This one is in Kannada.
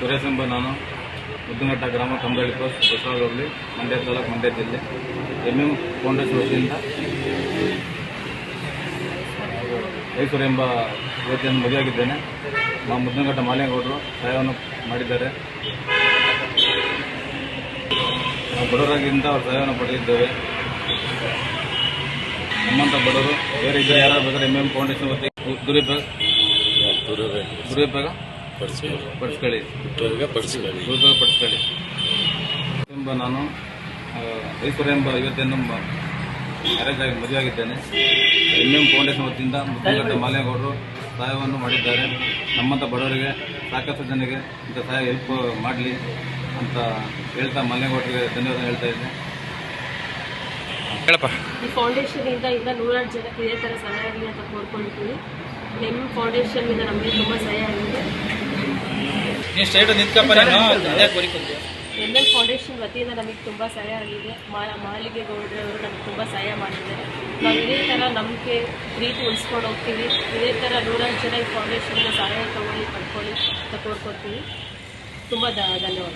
ಸುರೇಶ್ ಎಂಬ ನಾನು ಮುದ್ದುಘಟ್ಟ ಗ್ರಾಮ ಕಂಬಳಿ ಪೋಸ್ಟ್ ಬಸವಳ ಮಂಡ್ಯ ತಾಲೂಕು ಮಂಡ್ಯ ಜಿಲ್ಲೆ. ಎಂ ಎಂ ಫೌಂಡೇಶನ್ ವತಿಯಿಂದ ಮೈಸೂರು ಎಂಬ ಯುವತಿಯನ್ನು ಮದುವೆಯಾಗಿದ್ದೇನೆ. ನಮ್ಮ ಮುದ್ದನಘಟ್ಟ ಮಾಲೇಗೌಡರು ಸಹಾಯವನ್ನು ಮಾಡಿದ್ದಾರೆ. ನಾವು ಬಡವರಾಗಿಂದ ಅವ್ರ ಸಹಾಯವನ್ನು ಪಡೆದಿದ್ದೇವೆ. ನಮ್ಮಂಥ ಬಡವರು ಬೇರೆ ಇದ್ದರೆ ಯಾರು ಬೇಕಾದ್ರೆ ಎಂ ಎಂ ಫೌಂಡೇಶನ್ ವತಿ ದುರುಪಯೋಗ ದುರುಪಯೋಗ ಪಡಿಸ್ಕೊಳ್ಳಿ. ಪಡಿಸ್ಕೊಳ್ಳಿ. ಎಂಬ ನಾನು ಎಂಬ ಯುವತಿಯನ್ನು ಮ್ಯಾರೇಜ್ ಆಗಿ ಮದುವೆಯಾಗಿದ್ದೇನೆ ಎಂ ಎಂ ಫೌಂಡೇಶನ್ ವತಿಯಿಂದ ಮುದ್ದುಗಟ್ಟ ಮಾಲೇಗೌಡರು ಸಹಾಯವನ್ನು ಮಾಡಿದ್ದಾರೆ. ನಮ್ಮಂಥ ಬಡವರಿಗೆ ಸಾಕಷ್ಟು ಜನರಿಗೆ ಇಂಥ ಸಹಾಯ ಹೆಲ್ಪ್ ಮಾಡಲಿ ಅಂತ ಹೇಳ್ತಾ ಮಾಲೇಗೌಡರಿಗೆ ಧನ್ಯವಾದ ಹೇಳ್ತಾ ಇದ್ದೆ. ಹೇಳಪ್ಪ. ಈ ಫೌಂಡೇಶನಿಂದ ಇಂದ ನೂರಾರು ಜನಕ್ಕೆ ಇದೇ ಥರ ಸಹಾಯ ಆಗಲಿ ಅಂತ ಕೋರ್ಕೊಂಡಿದ್ದೀವಿ ಎಂ ಫೌಂಡೇಶನ್ನಿಂದ ನಮಗೆ ತುಂಬ ಸಹಾಯ ಆಗಿದೆ. ನೀನು ಸ್ಟ್ರೈಟ್ ನಿಂತ್ಕಪ್ಪ ನೀನು ಅದೇ ಕೋರಿಕೊಂಡೆ ಎಂ ಎಲ್ ಫೌಂಡೇಶನ್ ವತಿಯಿಂದ ನಮಗೆ ತುಂಬ ಸಹಾಯ ಆಗಿದೆ. ಮಾ ಮಾಲಿಗೆ ಗೌಡ್ರವರು ನಮ್ಗೆ ತುಂಬ ಸಹಾಯ ಮಾಡಿದ್ದಾರೆ. ನಾವು ಇದೇ ಥರ ನಂಬಿಕೆ ಪ್ರೀತಿ ಉಳಿಸ್ಕೊಂಡು ಹೋಗ್ತೀವಿ. ಇದೇ ಥರ ನೂರಾರು ಜನ ಫೌಂಡೇಶನ್ನ ಸಹಾಯ ತಗೊಳ್ಳಿ ಪಡ್ಕೊಳ್ಳಿ ಅಂತ ಕೋರ್ಕೊಳ್ತೀವಿ ತುಂಬ ಧನ್ಯವಾದಗಳು.